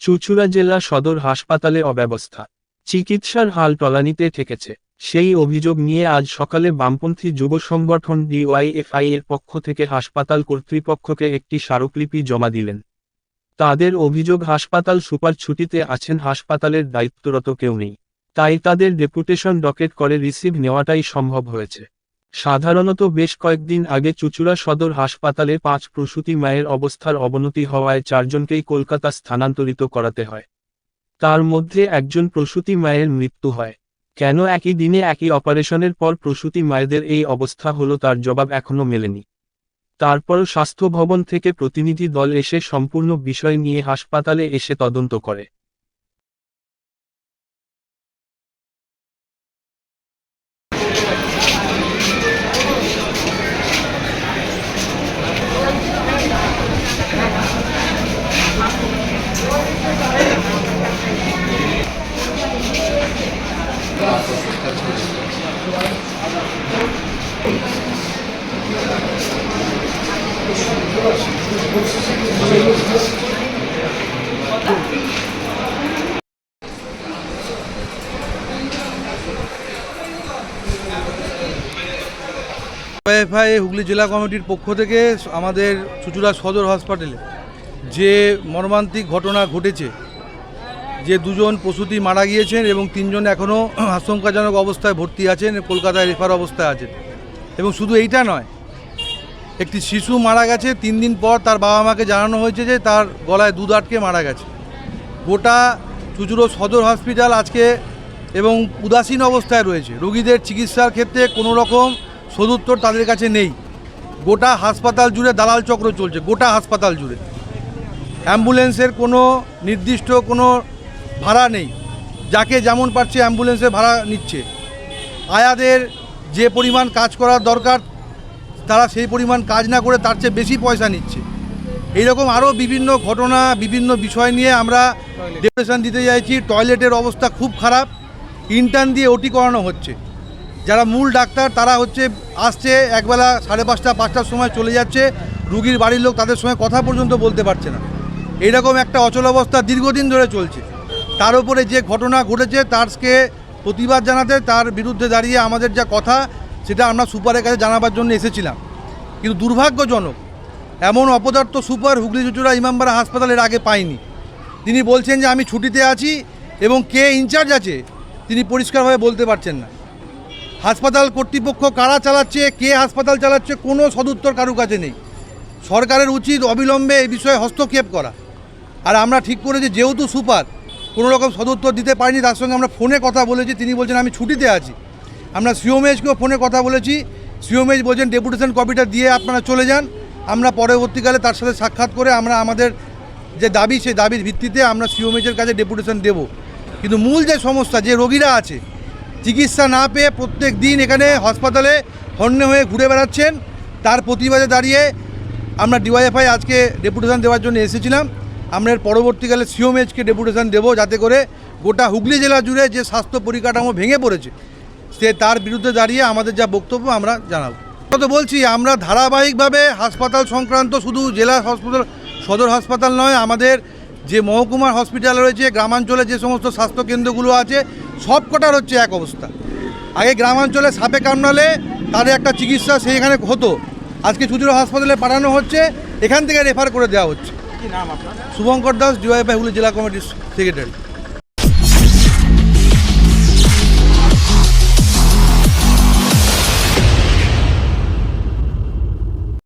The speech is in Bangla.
চুচুড়া জেলা সদর হাসপাতালে অব্যবস্থা। চিকিৎসার হাল টলানিতে ঠেকেছে। সেই অভিযোগ নিয়ে আজ সকালে বামপন্থী যুব সংগঠন ডিওয়াইএফআই এর পক্ষ থেকে হাসপাতাল কর্তৃপক্ষকে একটি স্মারকলিপি জমা দিলেন। তাদের অভিযোগ, হাসপাতাল সুপার ছুটিতে আছেন, হাসপাতালের দায়িত্বরত কেউ নেই। তাই তাদের ডেপুটেশন ডকেট করে রিসিভ নেওয়াটাই সম্ভব হয়েছে। সাধারণত বেশ কয়েকদিন আগে চুচুড়া সদর হাসপাতালে পাঁচ প্রসূতি মায়ের অবস্থার অবনতি হওয়ায় চারজনকেই কলকাতা স্থানান্তরিত করাতে হয়। তার মধ্যে একজন প্রসূতি মায়ের মৃত্যু হয়। কেন একই দিনে একই অপারেশনের পর প্রসূতি মায়েদের এই অবস্থা হলো তার জবাব এখনও মেলেনি। তারপরও স্বাস্থ্য ভবন থেকে প্রতিনিধি দল এসে সম্পূর্ণ বিষয় নিয়ে হাসপাতালে এসে তদন্ত করে। এফআই হুগলি জেলা কমিটির পক্ষ থেকে আমাদের চুচুড়া সদর হাসপাতালে যে মর্মান্তিক ঘটনা ঘটেছে, যে দুজন প্রসূতি মারা গিয়েছেন এবং তিনজন এখনও আশঙ্কাজনক অবস্থায় ভর্তি আছেন, কলকাতায় রেফার অবস্থায় আছেন। এবং শুধু এইটা নয় একটি শিশু মারা গেছে, তিন দিন পর তার বাবা মাকে জানানো হয়েছে যে তার গলায় দুধ আটকে মারা গেছে। গোটা চুচুড়ো সদর হসপিটাল আজকে এবং উদাসীন অবস্থায় রয়েছে। রোগীদের চিকিৎসার ক্ষেত্রে কোনো রকম সদুত্তর তাদের কাছে নেই। গোটা হাসপাতাল জুড়ে দালাল চক্র চলছে, গোটা হাসপাতাল জুড়ে। অ্যাম্বুলেন্সের কোনো নির্দিষ্ট কোনো ভাড়া নেই। যাকে যেমন পারছে অ্যাম্বুলেন্সে ভাড়া নিচ্ছে। আয়াদের যে পরিমাণ কাজ করার দরকার তারা সেই পরিমাণ কাজ না করে তার চেয়ে বেশি পয়সা নিচ্ছে। এইরকম আরও বিভিন্ন ঘটনা, বিভিন্ন বিষয় নিয়ে আমরা ডেপুটেশন দিতে চাইছি টয়লেটের অবস্থা খুব খারাপ। ইন্টার্ন দিয়ে ওটি করানো হচ্ছে। যারা মূল ডাক্তার, তারা হচ্ছে আসছে একবেলা সাড়ে পাঁচটা, পাঁচটার সময় চলে যাচ্ছে। রুগীর বাড়ির লোক তাদের সঙ্গে কথা পর্যন্ত বলতে পারছে না। এইরকম একটা অচল অবস্থা দীর্ঘদিন ধরে চলছে। তার উপরে যে ঘটনা ঘটেছে তারকে প্রতিবাদ জানাতে, তার বিরুদ্ধে দাঁড়িয়ে আমাদের যা কথা সেটা আমরা সুপারের কাছে জানাবার জন্য এসেছিলাম। কিন্তু দুর্ভাগ্যজনক, এমন অপদার্থ সুপার হুগলি চুচুড়া ইমামবাড়া হাসপাতালের আগে পাইনি। তিনি বলছেন যে আমি ছুটিতে আছি এবং কে ইনচার্জ আছে, তিনি পরিষ্কারভাবে বলতে পারছেন না। হাসপাতাল কর্তৃপক্ষ কারা চালাচ্ছে, কে হাসপাতাল চালাচ্ছে, কোনো সদুত্তর কারু কাছে নেই। সরকারের উচিত অবিলম্বে এই বিষয়ে হস্তক্ষেপ করা। আর আমরা ঠিক করেছি, যেহেতু সুপার, কোনো রকম সদুত্তর দিতে পারিনি, তার সঙ্গে আমরা ফোনে কথা বলেছি, তিনি বলছেন আমি ছুটিতে আছি। আমরা সিওমেজকেও ফোনে কথা বলেছি। সিওমেজ বলছেন ডেপুটেশন কপিটা দিয়ে আপনারা চলে যান। আমরা পরবর্তীকালে তার সাথে সাক্ষাৎ করে আমরা আমাদের যে দাবি, সেই দাবির ভিত্তিতে আমরা সিওমেজের কাছে ডেপুটেশন দেব। কিন্তু মূল যে সমস্যা, যে রোগীরা আছে, চিকিৎসা না পেয়ে প্রত্যেক দিন এখানে হাসপাতালে হন্যে হয়ে ঘুরে বেড়াচ্ছেন, তার প্রতিবাদে দাঁড়িয়ে আমরা ডিওয়াইএফআই আজকে ডেপুটেশন দেওয়ার জন্য এসেছিলাম। আমরা এর পরবর্তীকালে সিওমেজকে ডেপুটেশন দেবো যাতে করে গোটা হুগলি জেলা জুড়ে যে স্বাস্থ্য পরিকাঠামো ভেঙে পড়েছে সে তার বিরুদ্ধে দাঁড়িয়ে আমাদের যা বক্তব্য আমরা জানাব। তো বলছি আমরা ধারাবাহিকভাবে হাসপাতাল সংক্রান্ত শুধু জেলা হাসপাতাল সদর হাসপাতাল নয় আমাদের যে মহকুমার হসপিটাল রয়েছে গ্রামাঞ্চলে যে সমস্ত স্বাস্থ্যকেন্দ্রগুলো আছে সব কটার হচ্ছে এক অবস্থা। আগে গ্রামাঞ্চলে সাপে কামড়ালে তাদের একটা চিকিৎসা সেইখানে হতো। আজকে চুচুড়ো হাসপাতালে পাঠানো হচ্ছে এখান থেকে রেফার করে দেওয়া হচ্ছে। শুভঙ্কর দাস ডিওয়াইফাই হুগলি জেলা কমিটির সেক্রেটারি।